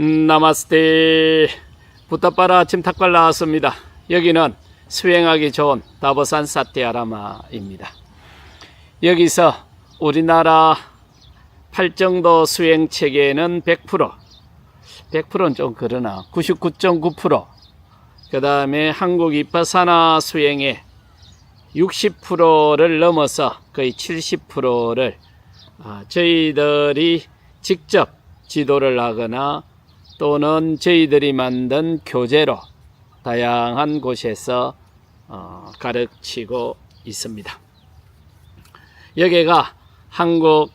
음, 나마스테 부타빠라 아침 탁발 나왔습니다. 여기는 수행하기 좋은 다보산 사티아라마입니다. 여기서 우리나라 팔정도 수행 체계는 100% 100%는 좀 그러나 99.9%. 그 다음에 한국 이파사나 수행의 60%를 넘어서 거의 70%를 아, 저희들이 직접 지도를 하거나 또는 저희들이 만든 교재로 다양한 곳에서 어, 가르치고 있습니다. 여기가 한국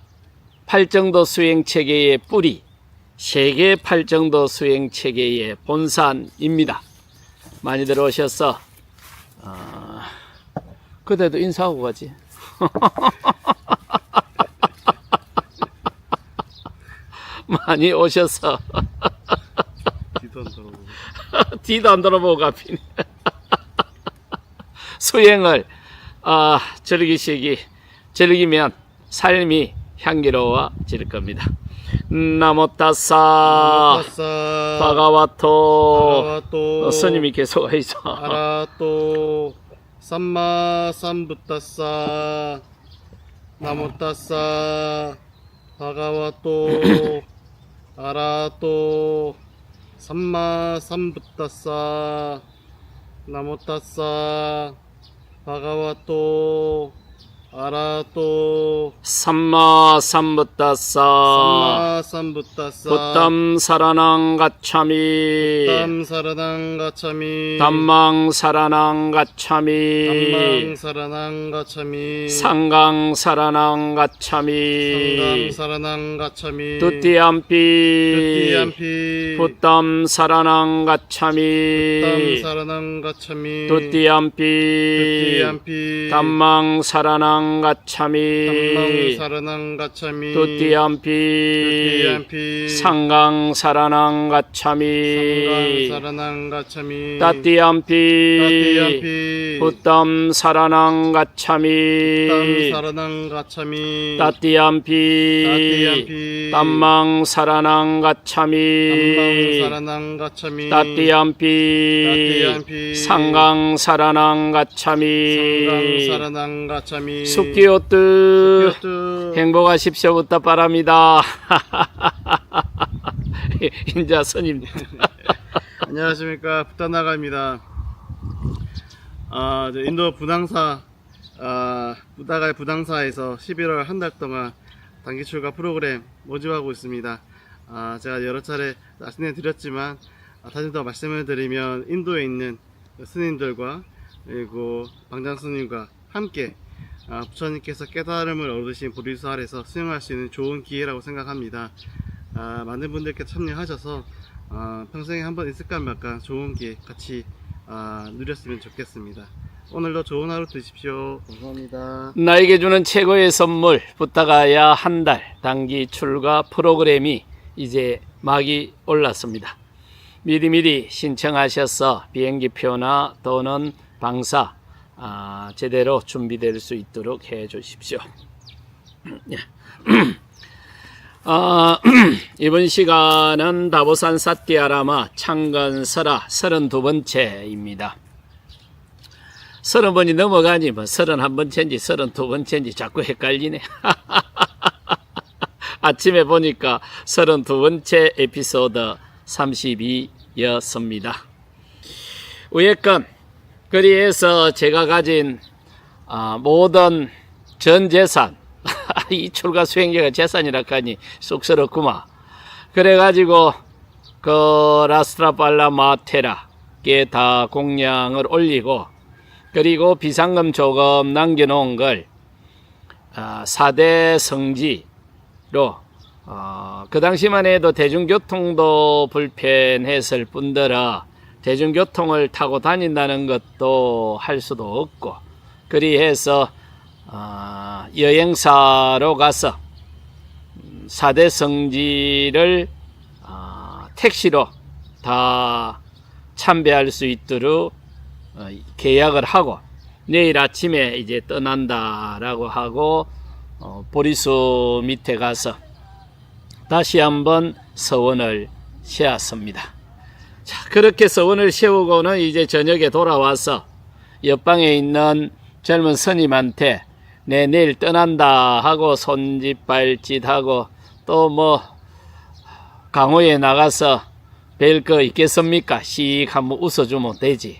팔정도 수행 체계의 뿌리, 세계 팔정도 수행 체계의 본산입니다. 많이들 오셔서 어, 그대도 인사하고 가지. 많이 오셔서 뒤도 안 돌아보고 가피네. 수행을 아, 즐기시기 즐기면 삶이 향기로워질 겁니다. 나모타사. 바가와토. 어, 스님이 계속 하이죠. 아라또 삼마 삼부타싸 나모타싸 바가와토. 아라또 삼마 삼부타싸 나모타싸 바가와토 아라또 삼마 삼부타싸 부담 사라낭 가차미 담 사라당 가차미 담망 사라낭 가차미 담망 사라당 가차미 상강 사라낭 가차미 사라당 가차미 두띠암피. 두띠암피. 부담 사라낭 담 가차미 사라당 가차미 두띠암피. 두띠암피. 담망 사라낭 담망 가차미 사라당 가차미 두띠암피. 상강 상강 가차미 사라당 가차미 따띠암피. 사라낭 가차미 담 사라당 가차미 따띠암피. 사라낭 담망 가차미 사라당 가차미 따띠암피. 상강 사라낭 상강 가차미 사라당 가차미 숙기오뜨 뚜 행복하십시오부터 바랍니다. 인자 스님 안녕하십니까 부타나가입니다. 아, 저 인도 부당사 아, 부다가의 부당사에서 11월 한 달 동안 단기 출가 프로그램 모집하고 있습니다. 아, 제가 여러 차례 말씀해 드렸지만 아, 다시 더 말씀을 드리면 인도에 있는 스님들과 그리고 방장 스님과 함께 아, 부처님께서 깨달음을 얻으신 보리수 아래서 수행할 수 있는 좋은 기회라고 생각합니다. 아, 많은 분들께 참여하셔서 아, 평생에 한 번 있을까 말까 좋은 기회 같이 아, 누렸으면 좋겠습니다. 오늘도 좋은 하루 되십시오. 감사합니다. 나에게 주는 최고의 선물 부탁하야 한 달 단기 출가 프로그램이 이제 막이 올랐습니다. 미리미리 신청하셔서 비행기표나 또는 방사 아, 제대로 준비될 수 있도록 해 주십시오. 예. 아, 이번 시간은 다보산 사띠아라마 창건설화 32번째입니다. 서른 번이 넘어가니 뭐 서른 한 번째인지 서른 두 번째인지 자꾸 헷갈리네. 아침에 보니까 서른 두 번째 에피소드 32였습니다. 우예건 그리해서 제가 가진 아, 모든 전 재산 이 출가 수행자가 재산이라 하니 쑥스럽구만. 그래가지고 그 라스트라팔라 마테라께 다 공양을 올리고 그리고 비상금 조금 남겨놓은 걸 아, 4대 성지로 어, 그 당시만 해도 대중교통도 불편했을 뿐더러 대중교통을 타고 다닌다는 것도 할 수도 없고 그리해서 어, 여행사로 가서 4대 성지를 어, 택시로 다 참배할 수 있도록 어, 계약을 하고 내일 아침에 이제 떠난다라고 하고 어, 보리수 밑에 가서 다시 한번 서원을 세웠습니다. 자, 그렇게 해서 원을 세우고는 이제 저녁에 돌아와서 옆방에 있는 젊은 스님한테 내 내일 떠난다 하고 손짓 발짓하고 또 뭐 강호에 나가서 뵐 거 있겠습니까? 씩 한번 웃어주면 되지.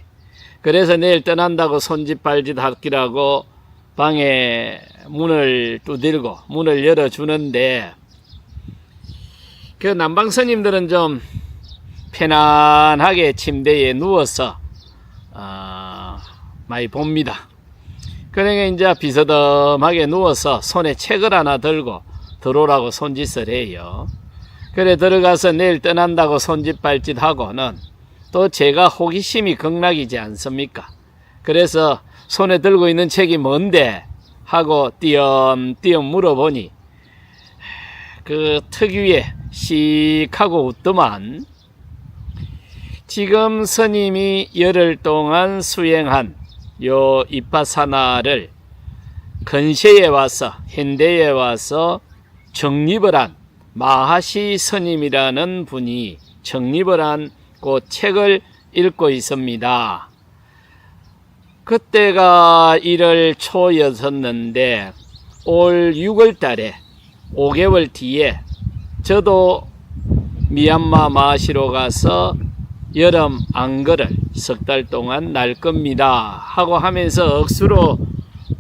그래서 내일 떠난다고 손짓 발짓 하기라고 방에 문을 두들고 문을 열어주는데 그 남방 스님들은 좀 편안하게 침대에 누워서 어, 많이 봅니다. 그러니까 이제 비스듬하게 누워서 손에 책을 하나 들고 들어오라고 손짓을 해요. 그래 들어가서 내일 떠난다고 손짓발짓 하고는 또 제가 호기심이 극락이지 않습니까? 그래서 손에 들고 있는 책이 뭔데 하고 띄엄띄엄 물어보니 그 특유의 씩하고 웃더만 지금 스님이 열흘 동안 수행한 요 이파사나를 근시에 와서 현대에 와서 정립을 한 마하시 스님이라는 분이 정립을 한 그 책을 읽고 있습니다. 그때가 1월 초였었는데 올 6월 달에 5개월 뒤에 저도 미얀마 마시로 가서 여름 안거를 석 달 동안 날 겁니다 하고 하면서 억수로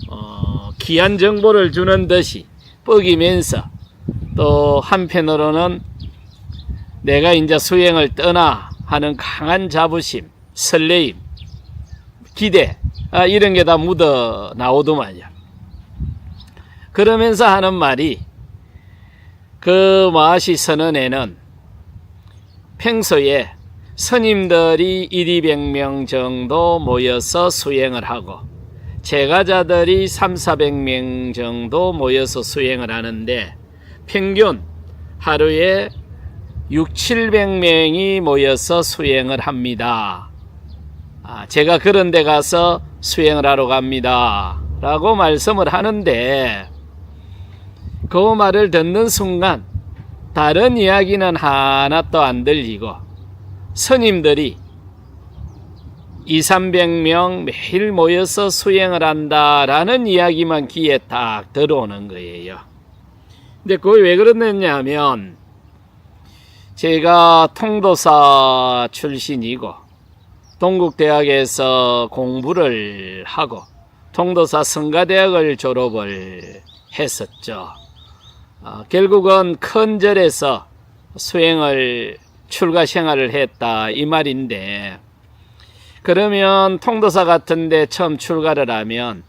어, 귀한 정보를 주는 듯이 뻐기면서 또 한편으로는 내가 이제 수행을 떠나 하는 강한 자부심, 설레임, 기대 아, 이런 게 다 묻어 나오더만요. 그러면서 하는 말이 그 마시 선언에는 평소에 스님들이 1, 200명 정도 모여서 수행을 하고 제가자들이 3, 400명 정도 모여서 수행을 하는데 평균 하루에 6, 700명이 모여서 수행을 합니다. 아, 제가 그런 데 가서 수행을 하러 갑니다. 라고 말씀을 하는데 그 말을 듣는 순간 다른 이야기는 하나도 안 들리고 스님들이 2, 300명 매일 모여서 수행을 한다라는 이야기만 귀에 딱 들어오는 거예요. 근데 그게 왜 그러느냐면 제가 통도사 출신이고 동국대학에서 공부를 하고 통도사 성가대학을 졸업을 했었죠. 어, 결국은 큰 절에서 수행을 출가 생활을 했다 이 말인데 그러면 통도사 같은데 처음 출가를 하면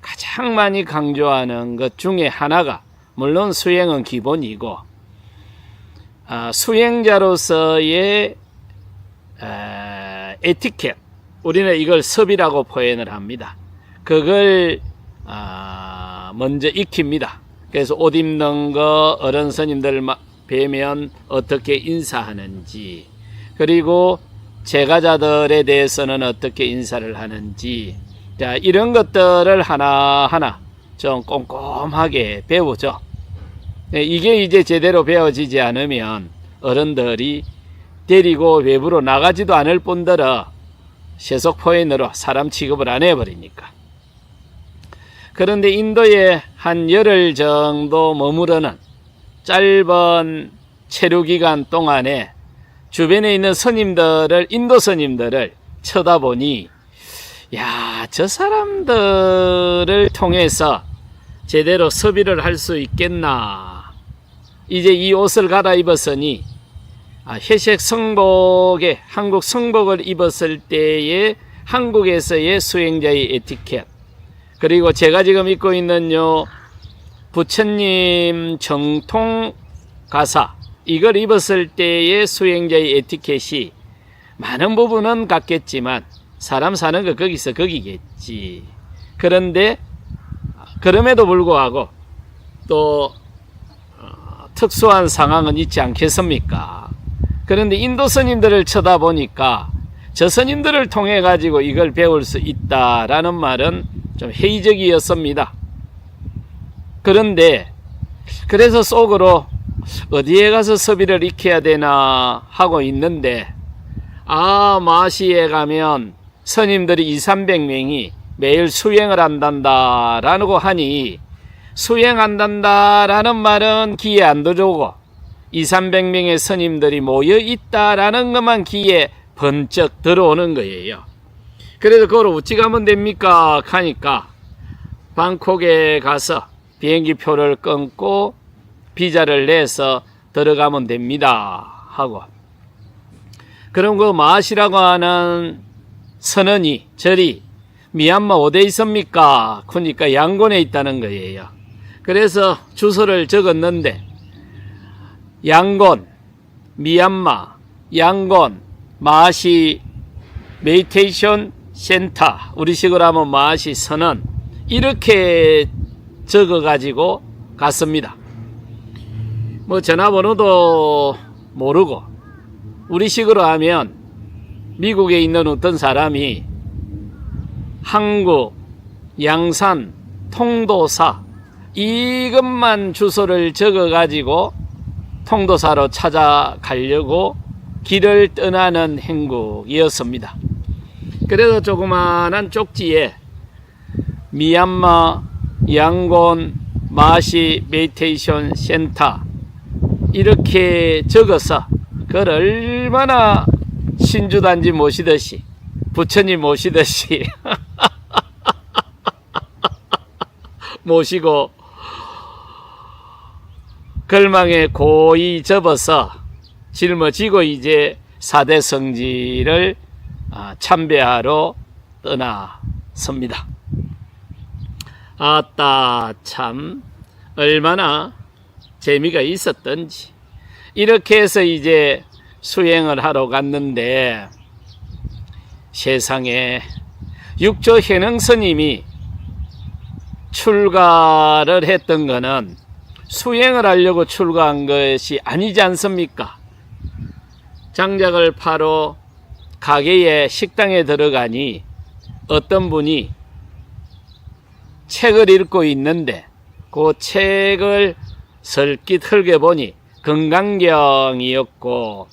가장 많이 강조하는 것 중에 하나가 물론 수행은 기본이고 아, 수행자로서의 에, 에티켓 우리는 이걸 섭이라고 표현을 합니다. 그걸 아, 먼저 익힙니다. 그래서 옷 입는 거 어른 스님들 마- 뵈면 어떻게 인사하는지 그리고 제가자들에 대해서는 어떻게 인사를 하는지 자 이런 것들을 하나하나 좀 꼼꼼하게 배우죠. 네, 이게 이제 제대로 배워지지 않으면 어른들이 데리고 외부로 나가지도 않을 뿐더러 세속 포인으로 사람 취급을 안 해버리니까. 그런데 인도에 한 열흘 정도 머무르는 짧은 체류 기간 동안에 주변에 있는 스님들을 인도 스님들을 쳐다보니 야, 저 사람들을 통해서 제대로 섭의를 할 수 있겠나. 이제 이 옷을 갈아입었으니 아, 회색 성복에 한국 성복을 입었을 때의 한국에서의 수행자의 에티켓 그리고 제가 지금 입고 있는 요 부처님 정통 가사 이걸 입었을 때의 수행자의 에티켓이 많은 부분은 같겠지만 사람 사는 거 거기서 거기겠지. 그런데 그럼에도 불구하고 또 어, 특수한 상황은 있지 않겠습니까? 그런데 인도 스님들을 쳐다보니까 저 스님들을 통해 가지고 이걸 배울 수 있다라는 말은 좀 회의적이었습니다. 그런데 그래서 속으로 어디에 가서 섭의를 익혀야 되나 하고 있는데 아 마시에 가면 스님들이 2, 300명이 매일 수행을 한단다 라고 하니 수행한단다 라는 말은 귀에 안 들어오고 2, 300명의 스님들이 모여 있다라는 것만 귀에 번쩍 들어오는 거예요. 그래서 그걸 어찌 가면 됩니까? 하니까 방콕에 가서 비행기 표를 끊고 비자를 내서 들어가면 됩니다. 하고 그럼 그 마시라고 하는 선언이 절이 미얀마 어디에 있습니까? 그러니까 양곤에 있다는 거예요. 그래서 주소를 적었는데 양곤, 미얀마, 양곤, 마시 메디테이션 센터 우리식으로 하면 마시 선언 이렇게 적어 가지고 갔습니다. 뭐 전화번호도 모르고 우리식으로 하면 미국에 있는 어떤 사람이 한국, 양산, 통도사 이것만 주소를 적어 가지고 통도사로 찾아가려고 길을 떠나는 행국이었습니다. 그래서 조그마한 쪽지에 미얀마 양곤 마시 메디테이션 센터 이렇게 적어서 그걸 얼마나 신주단지 모시듯이 부처님 모시듯이 모시고 걸망에 고이 접어서 짊어지고 이제 사대 성지를 아, 참배하러 떠나섭니다. 아따 참 얼마나 재미가 있었던지 이렇게 해서 이제 수행을 하러 갔는데 세상에 육조 현흥 스님이 출가를 했던 거는 수행을 하려고 출가한 것이 아니지 않습니까? 장작을 파러 가게에 식당에 들어가니 어떤 분이 책을 읽고 있는데 그 책을 설깃 흘겨보니 건강경이었고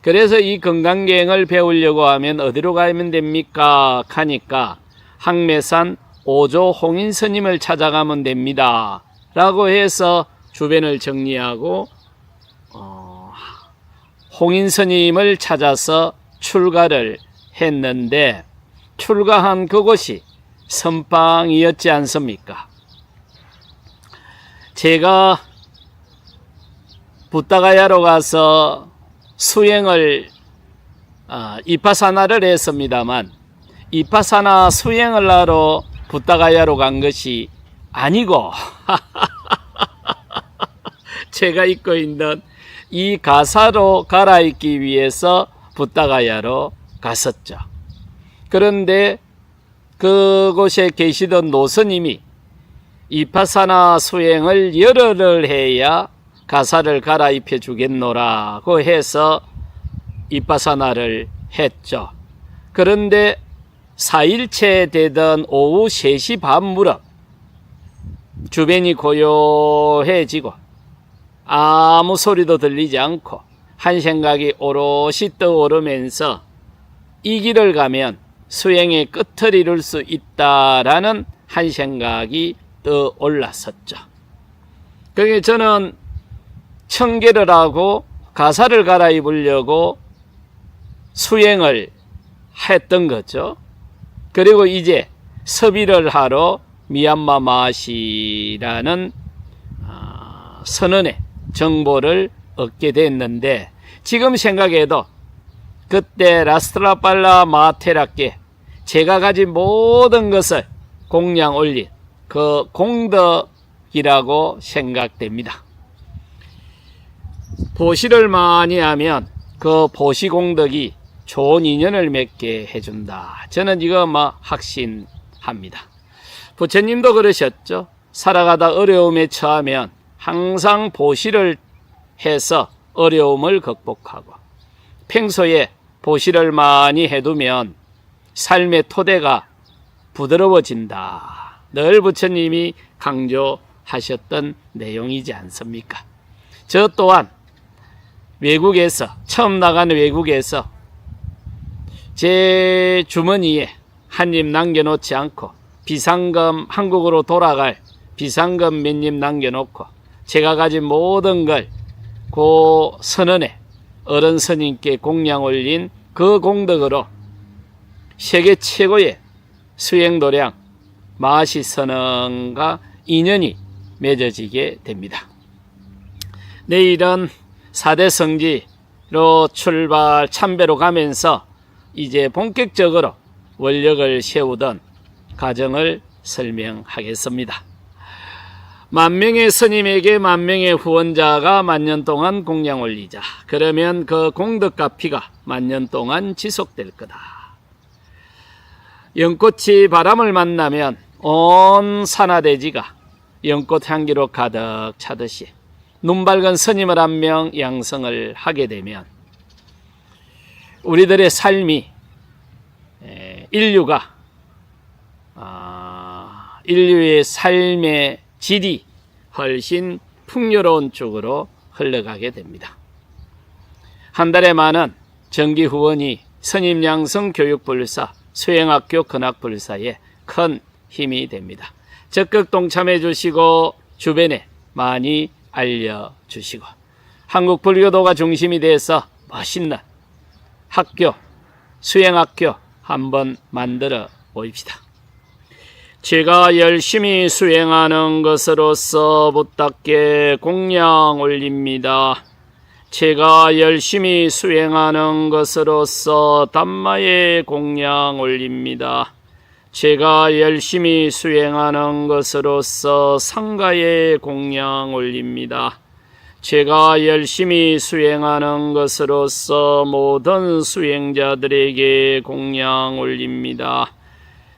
그래서 이 건강경을 배우려고 하면 어디로 가면 됩니까? 하니까 항매산 오조 홍인 스님을 찾아가면 됩니다. 라고 해서 주변을 정리하고 어, 홍인 스님을 찾아서 출가를 했는데 출가한 그곳이 선방이었지 않습니까? 제가 부다가야로 가서 수행을 아, 이파사나를 했습니다만 이파사나 수행을 하러 부다가야로 간 것이 아니고 제가 입고 있는 이 가사로 갈아입기 위해서 부다가야로 갔었죠. 그런데 그곳에 계시던 노스님이 이파사나 수행을 열흘을 해야 가사를 갈아입혀 주겠노라고 해서 이파사나를 했죠. 그런데 4일째 되던 오후 3시 반 무렵 주변이 고요해지고 아무 소리도 들리지 않고 한 생각이 오롯이 떠오르면서 이 길을 가면 수행의 끝을 이룰 수 있다라는 한 생각이 떠올랐었죠. 그게 저는 청계를 하고 가사를 갈아입으려고 수행을 했던 거죠. 그리고 이제 섭의를 하러 미얀마 마시라는 아, 선언의 정보를 얻게 됐는데 지금 생각해도 그때 라스트라팔라 마테라께 제가 가진 모든 것을 공양 올린 그 공덕이라고 생각됩니다. 보시를 많이 하면 그 보시 공덕이 좋은 인연을 맺게 해준다. 저는 이거 막 확신합니다. 부처님도 그러셨죠. 살아가다 어려움에 처하면 항상 보시를 해서 어려움을 극복하고 평소에 보시를 많이 해두면 삶의 토대가 부드러워진다. 늘 부처님이 강조하셨던 내용이지 않습니까? 저 또한 외국에서 처음 나가는 외국에서 제 주머니에 한 입 남겨놓지 않고 비상금 한국으로 돌아갈 비상금 몇 입 남겨놓고 제가 가진 모든 걸 그 선언에 어른 스님께 공양 올린 그 공덕으로 세계 최고의 수행도량 마시 선언과 인연이 맺어지게 됩니다. 내일은 사대 성지로 출발 참배로 가면서 이제 본격적으로 원력을 세우던 과정을 설명하겠습니다. 만 명의 스님에게 만 명의 후원자가 만년 동안 공양 올리자. 그러면 그 공덕 가피가 만년 동안 지속될 거다. 연꽃이 바람을 만나면 온 산하대지가 연꽃 향기로 가득 차듯이 눈 밝은 스님을 한 명 양성을 하게 되면 우리들의 삶이 에, 인류가 아, 인류의 삶의 질이 훨씬 풍요로운 쪽으로 흘러가게 됩니다. 한 달에 많은 정기 후원이 스님 양성 교육 불사, 수행학교 근학불사에 큰 힘이 됩니다. 적극 동참해 주시고 주변에 많이 알려주시고 한국 불교도가 중심이 돼서 멋있는 학교, 수행학교 한번 만들어 보입시다. 제가 열심히 수행하는 것으로서 부탁께 공양 올립니다. 제가 열심히 수행하는 것으로서 담마에 공양 올립니다. 제가 열심히 수행하는 것으로서 상가에 공양 올립니다. 제가 열심히 수행하는 것으로서 모든 수행자들에게 공양 올립니다.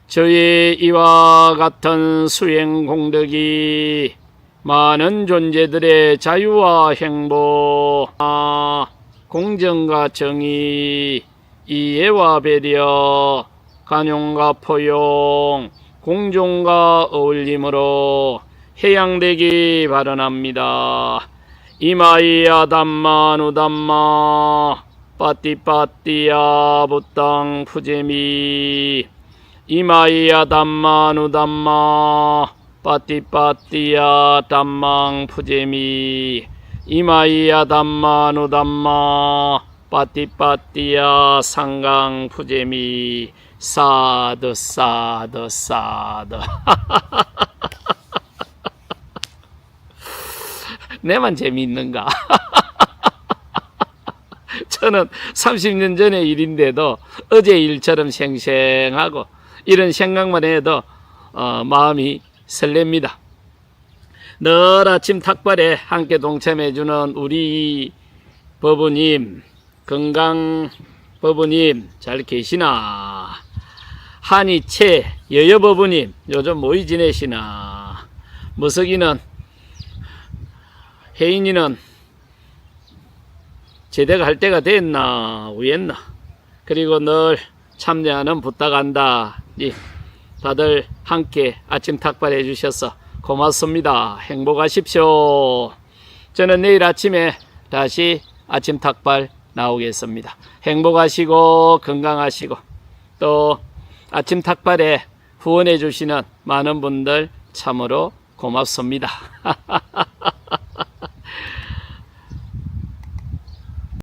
저의 이와 같은 수행 공덕이 많은 존재들의 자유와 행복, 아, 공정과 정의, 이해와 배려, 간용과 포용, 공존과 어울림으로 해양되기 바라납니다. 이마이야 담마 누담마 빠띠빠띠야 부땅 푸제미 이마이야 담마 누담마 빠띠빠띠야 담망 푸제미 이마이야 담마 누담마 빠띠빠띠야 상강 푸제미 사드 사드 사드 내만 재미있는가? 저는 30년 전의 일인데도 어제 일처럼 생생하고 이런 생각만 해도 어, 마음이 설렙니다. 늘 아침 탁발에 함께 동참해주는 우리 법부님, 건강 법부님 잘 계시나? 한이채 여여 법부님 요즘 모이 지내시나? 무석이는 혜인이는 제대가 할 때가 됐나 우였나 그리고 늘 참여하는 부탁한다 이 다들 함께 아침 탁발해 주셔서 고맙습니다. 행복하십시오. 저는 내일 아침에 다시 아침 탁발 나오겠습니다. 행복하시고 건강하시고 또 아침 탁발에 후원해 주시는 많은 분들 참으로 고맙습니다